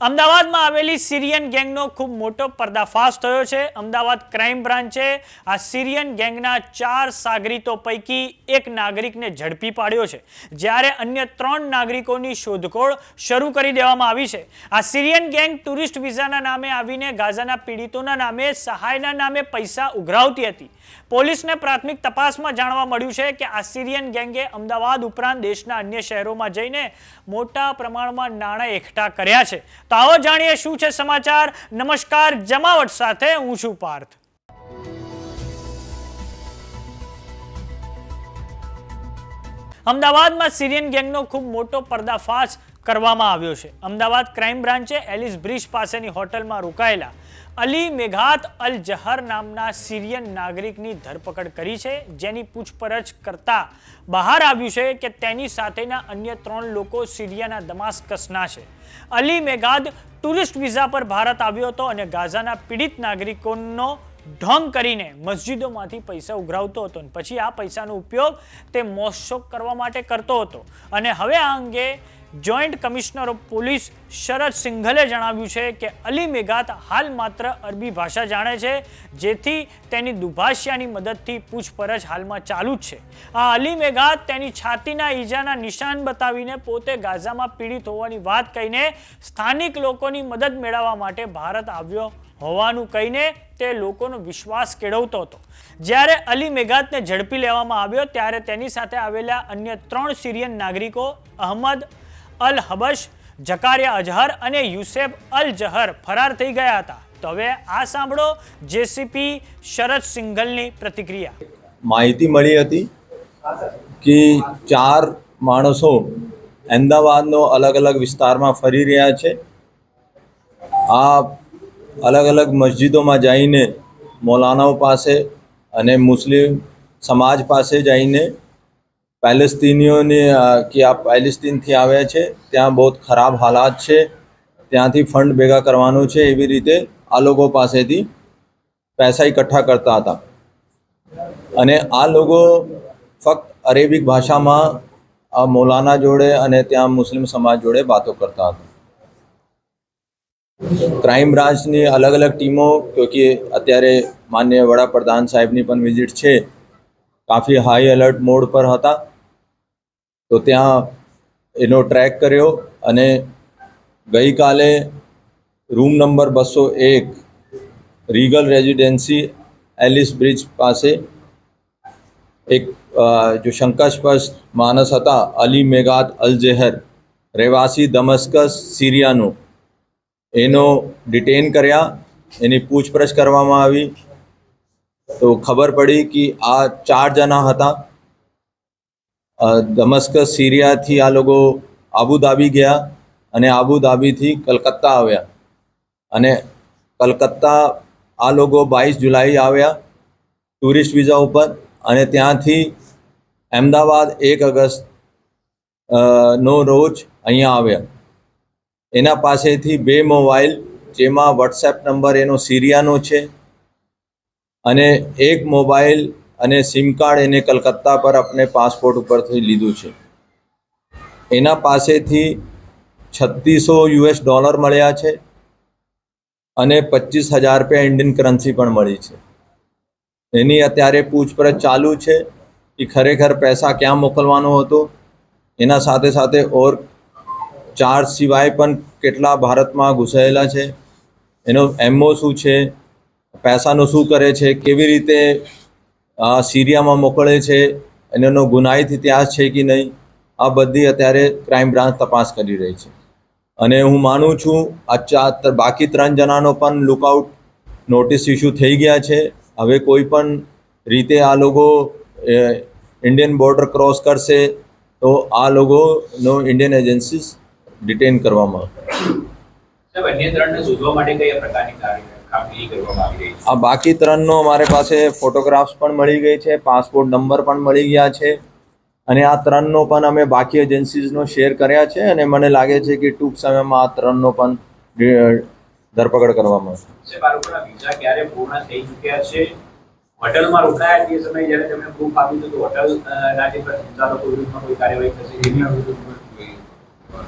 અમદાવાદમાં આવેલી સિરિયન ગેંગનો ખૂબ મોટો પર્દાફાશ થયો છે. અમદાવાદ ક્રાઇમ બ્રાન્ચે આ સિરિયન ગેંગના ચાર સાગરીતો પૈકી એક નાગરિકને ઝડપી પાડ્યો છે. જ્યારે અન્ય ત્રણ નાગરિકોની શોધખોળ શરૂ કરી દેવામાં આવી છે. આ સિરિયન ગેંગ ટુરિસ્ટ વિઝાના નામે આવીને ગાઝાના પીડિતોના નામે, સહાયના નામે પૈસા ઉઘરાવતી હતી. પોલીસને પ્રાથમિક તપાસમાં જાણવા મળ્યું છે કે આ સિરિયન ગેંગે અમદાવાદ ઉપરાંત દેશના અન્ય શહેરોમાં જઈને મોટા પ્રમાણમાં નાણાં એકઠા કર્યા છે. તો જાણીએ શું છે સમાચાર? નમસ્કાર, જમાવટ સાથે હું છું પાર્થ. અમદાવાદમાં સિરિયન ગેંગનો ખૂબ મોટો પર્દાફાશ કરવામાં આવ્યો છે. અમદાવાદ ક્રાઇમ બ્રાન્ચે એલિસ બ્રિજ પાસેની હોટલમાં રોકાયેલા અલી મેઘાત અલ જહર નામના સિરિયન નાગરિકની ધરપકડ કરી છે, જેની પૂછપરછ કરતા બહાર આવ્યું છે કે તેની સાથેના અન્ય ત્રણ લોકો સિરિયાના દમાસ્કસના છે. અલી મેઘાદ ટુરિસ્ટ વિઝા પર ભારત આવ્યો હતો અને ગાઝાના પીડિત નાગરિકોનો ઢોંગ કરીને મસ્જિદોમાંથી પૈસા ઉઘરાવતો હતો પછી આ પૈસાનો ઉપયોગ તે મોજશોખ કરવા માટે કરતો હતો. અને હવે આ અંગે joint commissioner of police Sharad સિંઘલે જણાવ્યું છે કે અલી મેઘાત હાલ માત્ર અરબી ભાષા જાણે છે, જેથી તેની દુભાષિયાની મદદથી પૂછપરછ હાલમાં ચાલુ જ છે. આ અલી મેઘાત તેની છાતીના ઈજાના નિશાન બતાવીને પોતે ગાઝામાં પીડિત હોવાની વાત કહીને સ્થાનિક લોકોની મદદ મેળવવા માટે ભારત આવ્યો હોવાનું કહીને તે લોકોનો વિશ્વાસ કેળવતો હતો. જ્યારે અલી મેઘાતને ઝડપી લેવામાં આવ્યો, ત્યારે તેની સાથે આવેલા અન્ય ત્રણ સિરિયન નાગરિકો, અહમદ અલ હબશ જકારિયા અજહર અને યુસેફ અલ જહર ફરાર થઈ ગયા હતા. તો હવે આ સાંભળો જેસીપી શરદ સિંઘલની પ્રતિક્રિયા. માહિતી મળી હતી કે ચાર માણસો અમદાવાદનો અલગ અલગ વિસ્તારમાં ફરી રહ્યા છે. આ અલગ અલગ મસ્જિદોમાં જઈને મૌલાનાઓ પાસે અને મુસ્લિમ સમાજ પાસે જઈને પેલેસ્તીનીઓને કે આ પેલેસ્તીનથી આવ્યા છે, ત્યાં બહુ ખરાબ હાલાત છે, ત્યાંથી ફંડ ભેગા કરવાનું છે, એવી રીતે આ લોકો પાસેથી પૈસા એકઠા કરતા હતા. અને આ લોકો ફક્ત અરેબિક ભાષામાં આ મૌલાના જોડે અને ત્યાં મુસ્લિમ સમાજ જોડે વાતો કરતા હતા. ક્રાઇમ બ્રાન્ચની અલગ અલગ ટીમો કે અત્યારે માન્ય વડાપ્રધાન સાહેબની પણ વિઝિટ છે, કાફી હાઈ એલર્ટ મોડ પર હતા. તો ત્યાં એનો ટ્રેક કર્યો અને ગઈકાલે રૂમ નંબર બસો એક રીગલ રેઝિડેન્સી એલિસ બ્રિજ પાસે એક જો શંકાસ્પદ માણસ હતા, અલી મેગાત અલ જેહર, રહેવાસી દમસ્કસ સિરિયાનો. એનો ડિટેન કર્યા, એની પૂછપરછ કરવામાં આવી. તો ખબર પડી કે આ ચાર જણા હતા. દમસ્કસ, સિરિયાથી આ લોકો આબુધાબી ગયા અને આબુધાબીથી કલકત્તા આવ્યા. અને કલકત્તા આ લોકો બાવીસ જુલાઈ આવ્યા ટુરિસ્ટ વિઝા ઉપર અને ત્યાંથી અમદાવાદ એક ઓગસ્ટ નો રોજ અહીંયા આવ્યા. એના પાસેથી બે મોબાઈલ, જેમાં વોટ્સએપ નંબર એનો સિરિયાનો છે અને એક મોબાઈલ અને સિમ કાર્ડ એને કલકત્તા પર આપણે પાસપોર્ટ ઉપરથી લીધું છે. એના પાસેથી છત્રીસો યુએસ ડોલર મળ્યા છે અને પચીસ હજાર રૂપિયા ઇન્ડિયન કરન્સી પણ મળી છે. એની અત્યારે પૂછપરછ ચાલુ છે કે ખરેખર પૈસા ક્યાં મોકલવાનો હતો? એના સાથે સાથે ઓર ચાર્જ સિવાય પણ કેટલા ભારતમાં ઘૂસાયેલા છે? એનો એમઓ શું છે? પૈસાનો શું કરે છે? કેવી રીતે સિરિયામાં મોકલે છે એનો ગુનાહિત ઇતિહાસ છે કે નહીં, આ બધી અત્યારે ક્રાઇમ બ્રાન્ચ તપાસ કરી રહી છે. અને હું માનું છું આ ચાર બાકી ત્રણ જણાનો પણ લુકઆઉટ નોટિસ ઇસ્યુ થઈ ગયા છે. હવે કોઈ પણ રીતે આ લોકો ઇન્ડિયન બોર્ડર ક્રોસ કરશે, તો આ લોકોનો ઇન્ડિયન એજન્સીસ ડિટેન કરવામાં આવશે. નિયંત્રણને શોધવા માટે કયા પ્રકારની કાર્ય- આ બાકી ત્રણનો અમારે પાસે ફોટોગ્રાફ્સ પણ મળી ગઈ છે પાસપોર્ટ નંબર પણ મળી ગયા છે અને આ ત્રણનો પણ અમે બાકી એજન્સીઝનો શેર કર્યા છે અને મને લાગે છે કે ટૂંક સમયમાં આ ત્રણનો પણ ધરપકડ કરવામાં આવશે. હોટલમાં રોકાયા તે સમયે જ્યારે તમે પ્રૂફ આપ્યું હતું હોટલ ના જે સંચાલકો વિરુદ્ધમાં કોઈ કાર્યવાહી થશે એની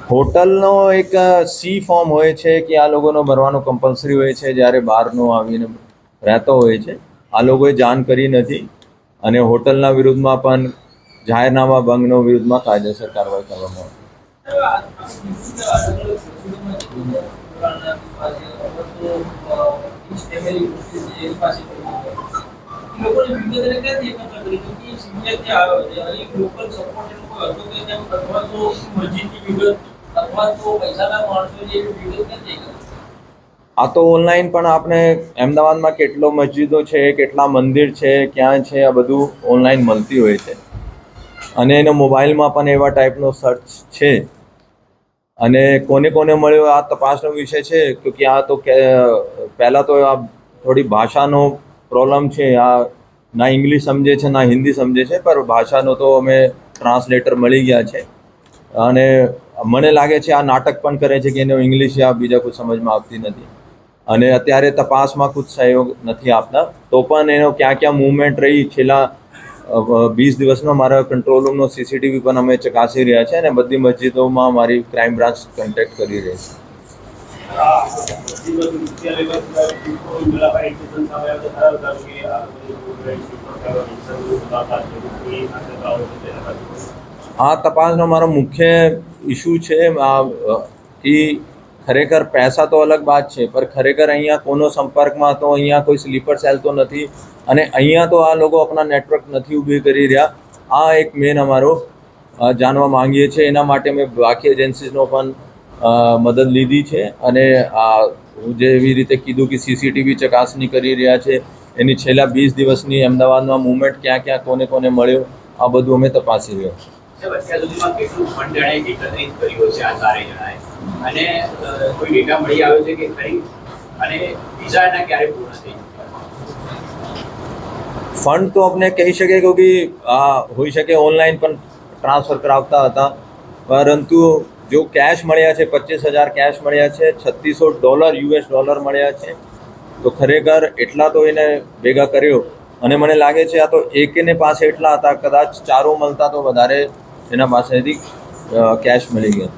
હોટલનો એક સી ફોર્મ હોય છે કે આ લોકોનો ભરવાનો કમ્પલસરી હોય છે જ્યારે બહારનો આવીને રહેતો હોય છે. આ લોકોએ જાણ કરી નથી અને હોટલના વિરુદ્ધમાં પણ જાહેરનામા ભંગનો વિરુદ્ધમાં કાયદેસર કાર્યવાહી કરવામાં આવશે આ તો ઓનલાઈન પણ આપણે અમદાવાદમાં કેટલો મસ્જિદો છે, કેટલા મંદિર છે, ક્યાં છે, આ બધું ઓનલાઈન મળતી હોય છે. અને એનો મોબાઈલમાં પણ એવા ટાઈપનો સર્ચ છે. અને કોને કોને મળ્યો આ તપાસનો વિષય છે? કે આ તો પહેલાં તો આ થોડી ભાષાનો પ્રોબ્લેમ છે, આ ના ઇંગ્લિશ સમજે છે, ના હિન્દી સમજે છે પર ભાષાનો તો અમે ટ્રાન્સલેટર મળી ગયા છે. અને મને લાગે છે, આ નાટક પણ કરે છે કે એનો ઇંગ્લિશ યા બીજા કોઈ સમજમાં આવતી નથી. અને અત્યારે તપાસમાં કુછ સહયોગ નથી આપતા. તો પણ એનો ક્યાં ક્યાં મૂવમેન્ટ રહી, છેલ્લા વીસ દિવસમાં મારા કંટ્રોલ રૂમનો સીસીટીવી પણ અમે ચકાસી રહ્યા છે અને બધી મસ્જિદોમાં મારી ક્રાઇમ બ્રાન્ચ કન્ટેક્ટ કરી રહી છે. આ તપાસનો મારો મુખ્ય ઇશ્યુ છે કે ખરેખર પૈસા તો અલગ વાત છે પર ખરેખર અહીંયા કોનો સંપર્કમાં તો અહીંયા કોઈ સ્લીપર સેલ તો નથી, અને અહીંયા તો આ લોકો આપણા નેટવર્ક નથી ઊભી કરી રહ્યા. આ એક મેન અમારો જાણવા માંગીએ છીએ. એના માટે મેં બાકી એજન્સીઝનો પણ મદદ લીધી છે અને આ હું જે એવી રીતે કીધું કે સીસીટીવી ચકાસણી કરી રહ્યા છે એની છેલ્લા વીસ દિવસની અમદાવાદમાં મુવમેન્ટ ક્યાં ક્યાં કોને કોને મળ્યો આ બધું અમે તપાસી રહ્યા છીએ. ફંડ તો આપણે કહી શકીએ કે આ હોઈ શકે ઓનલાઈન પણ ટ્રાન્સફર કરાવતા હતા. પરંતુ જો કેશ મળ્યા છે પચીસ હજાર કેશ મળ્યા છે છત્રીસો ડોલર યુએસ ડોલર મળ્યા છે તો ખરેખર એટલા તો એને ભેગા કર્યો. અને મને લાગે છે આ તો એકેને પાસે એટલા હતા કદાચ ચારો મળતા તો વધારે એના પાસેથી કેશ મળી ગયા.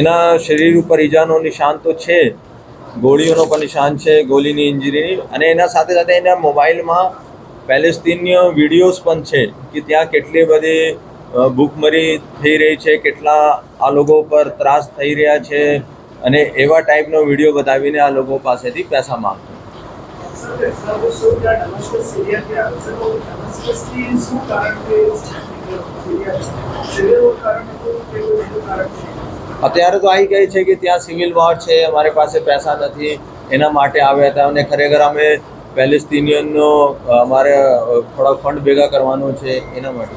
એના શરીર ઉપર ઈજાનો નિશાન તો છે ગોળીઓનો પણ નિશાન છે, ગોળીની ઇન્જરીની અને એના સાથે સાથે એના મોબાઈલમાં પેલેસ્તીનીય વિડીયોઝ પણ છે કે ત્યાં કેટલી બધી ભૂખમરી થઈ રહી છે, કેટલા આ લોકો પર ત્રાસ થઈ રહ્યા છે અને એવા ટાઈપનો વીડિયો બતાવીને આ લોકો પાસેથી પૈસા માંગતો. અત્યારે તો આવી ગઈ છે કે ત્યાં સિવિલ વોર છે અમારી પાસે પૈસા નથી એના માટે આવ્યા હતા અને ખરેખર અમે પેલેસ્તીનિયનનો અમારે અ, થોડા ફંડ ભેગા કરવાનો છે એના માટે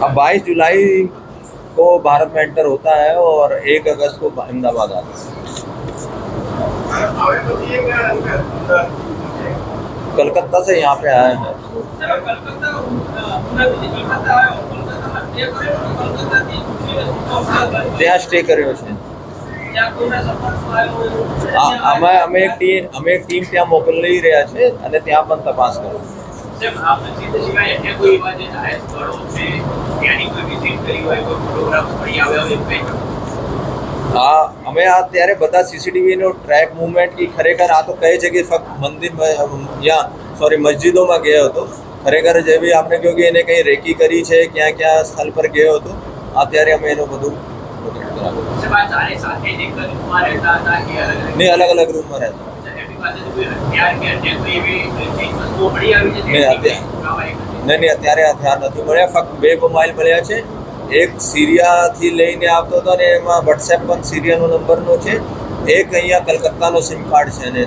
अब बाईस जुलाई को भारत में एंटर होता है और एक अगस्त को अहमदाबाद आता है कलकत्ता से यहाँ पे आए हैं ત્યાં સ્ટે કર્યો છે. અમે અમે એક ટીમ અમે એક ટીમ ત્યાં મોકલી રહ્યા છે અને ત્યાં પણ તપાસ કરો. હા અમે આ ત્યારે બધા સીસીટીવીનો ટ્રેક મુવમેન્ટ કે ખરેખર આ તો કહે છે કે ફક્ત મંદિર યા સોરી મસ્જિદોમાં ગયો હતો. ખરેખર જે બી આપણે કહ્યું કે એને કંઈ રેકી કરી છે ક્યાં ક્યાં સ્થળ પર ગયો હતો અત્યારે અમે એનું બધું નહીં અલગ અલગ રૂમમાં રહેતા. નહીં, નહીં નહીં અત્યારે હથિયાર નથી મળ્યા. ફક્ત બે મોબાઈલ મળ્યા છે. એક સિરિયાથી લઈને આવતો હતો અને એમાં વોટ્સએપ પણ સિરિયાનો નંબરનો છે. એક અહીંયા કલકત્તાનો સિમ કાર્ડ છે અને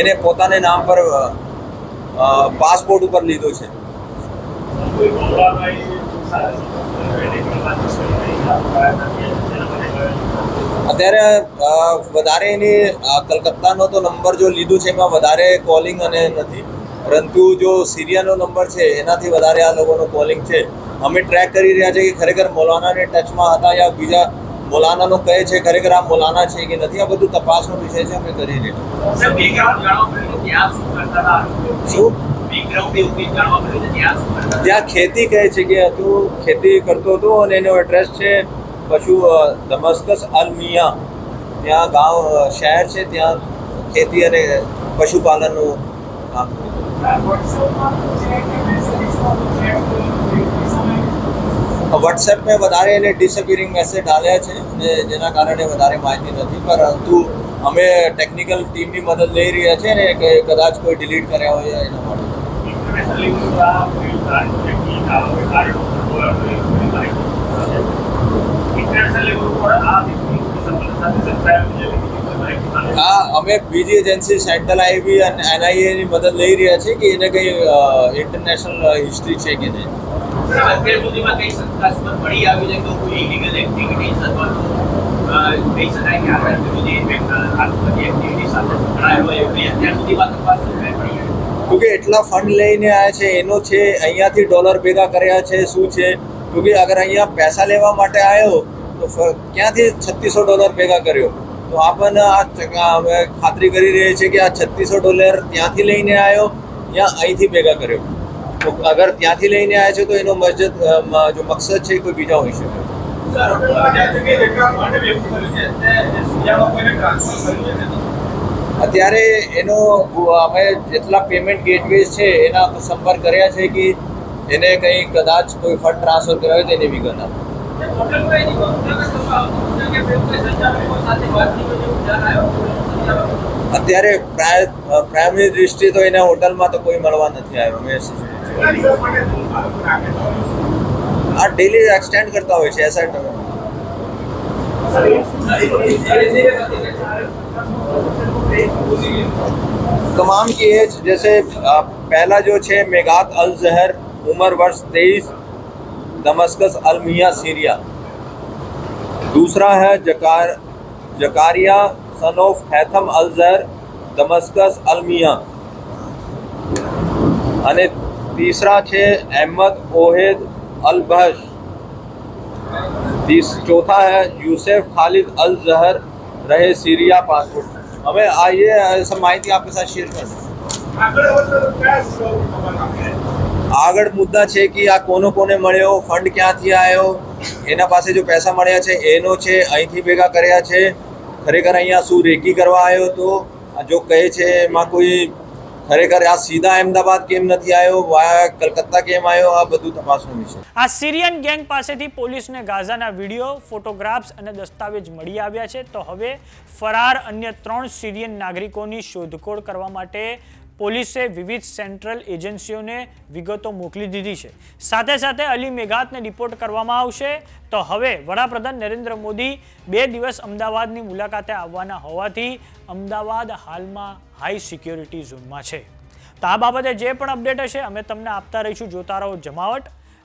એને પોતાને નામ પર પાસપોર્ટ ઉપર લીધો છે. અત્યારે વધારે એની કલકત્તાનો તો નંબર જો લીધું છે, એમાં વધારે કોલિંગ અને નથી. પરંતુ જો સિરિયાનો નંબર છે, એનાથી વધારે આ લોકોનો કોલિંગ છે. અમે ટ્રેક કરી રહ્યા છીએ કે ખરેખર મોલાનાને ટચમાં હતા યા બીજા મોલાનાનો કહે છે ખરેખર આ મોલાના છે કે નથી? આ બધું તપાસનો વિષય છે અમે કરી કે ત્યાં શું ખેતી કહે છે કે હતું ખેતી કરતો હતો અને એનો એડ્રેસ છે પશુ ધમસ્કસ દમસ્કસ અલમિયા ત્યાં ગામ શહેર છે ત્યાં ખેતી અને પશુપાલનનું કામ. વોટ્સએપ મેં વધારે એને ડિસઅપિયરિંગ મેસેજ ડાલ્યા છે અને જેના કારણે વધારે માહિતી નથી. પરંતુ અમે ટેકનિકલ ટીમની મદદ લઈ રહ્યા છે ને કે કદાચ કોઈ ડિલીટ કર્યા હોય એના માટે. હા અમે બીજી એજન્સી સેન્ટ્રલ આઈબી અને એનઆઈએ ની મદદ લઈ રહ્યા છીએ કે એને કંઈ ઇન્ટરનેશનલ હિસ્ટ્રી છે કે નહીં. અત્યાર સુધીમાં કઈ શંકાસ્પદ મળી આવી છે તો કોઈ કહી શકાય એક્ટિવિટી સાથે સંકળાયેલ હોય એટલા ફંડ લઈને આવ્યા છે, એનો છે, અહીંયાથી ડોલર ભેગા કર્યા છે, શું છે? કે અગર અહીંયા પૈસા લેવા માટે આવ્યો તો ક્યાંથી છત્રીસો ડોલર ભેગા કર્યો? તો આપણને આ ખાતરી કરી રહી છે કે આ છત્રીસો ડોલર ત્યાંથી લઈને આવ્યો યા અહીંથી ભેગા કર્યો. તો અગર ત્યાંથી લઈને આવ્યા છે તો એનો મસ્જિદ જો મકસદ છે કોઈ બીજા હોઈ શકે. અત્યારે એનો અમે જેટલા પેમેન્ટ ગેટવેઝ છે એના સંપર્ક કર્યા છે કે એને કંઈ કદાચ કોઈ ફંડ ટ્રાન્સફર કર્યા હોય તેની વિગત અત્યારે પ્રાય પ્રાઇમરી દૃષ્ટિએ તો એના હોટલમાં તો કોઈ મળવા નથી આવ્યો મેં આ ડેલી એક્સટેન્ડ करता હોય છે ऐसा तमाम की एज जैसे अ, पहला जो छे मेगात अल जहर उम्र वर्ष तेईस दमस्कस अल मिया सीरिया दूसरा है जकार जकारिया सन ऑफ हैथम अल जहर दमस्कस अल मिया અને તીસરા છે અહેમદ ઓહેદ અલ બહશ तीस चौथा है यूसेफ खालिद अल जहर रहे सीरिया पासपोर्ट हमें आइए सब माहिती आपके साथ शेयर कर આગળ મુદ્દા છે કે આ કોનો કોને મળ્યો ફંડ ક્યાંથી આવ્યો એના પાસે જો પૈસા મળ્યા છે એનો છે અહીંથી ભેગા કર્યા છે ખરેખર અહીંયા શું રેકી કરવા આવ્યો તો આ જો કહે છે એમાં કોઈ ખરેખર આ સીધા અહેમદાબાદ કેમ નથી આવ્યો? વાયા કલકત્તા કેમ આવ્યો? આ બધું તપાસનું વિષય આ સિરિયન ગેંગ પાસેથી પોલીસને ગાઝાના વીડિયો, ફોટોગ્રાફ્સ અને દસ્તાવેજ મળી આવ્યા છે. તો હવે ફરાર અન્ય ત્રણ સિરિયન નાગરિકોની શોધખોળ કરવા માટે પોલીસે વિવિધ સેન્ટ્રલ એજન્સીઓને વિગતો મોકલી દીધી છે. સાથે સાથે અલી મેઘાતને રિપોર્ટ કરવામાં આવશે. તો હવે વડાપ્રધાન નરેન્દ્ર મોદી બે દિવસ અમદાવાદની મુલાકાતે આવવાના હોવાથી અમદાવાદ હાલમાં હાઈ સિક્યોરિટી ઝોનમાં છે. તો આ બાબતે જે પણ અપડેટ હશે અમે તમને આપતા રહીશું. જોતા રહો જમાવટ.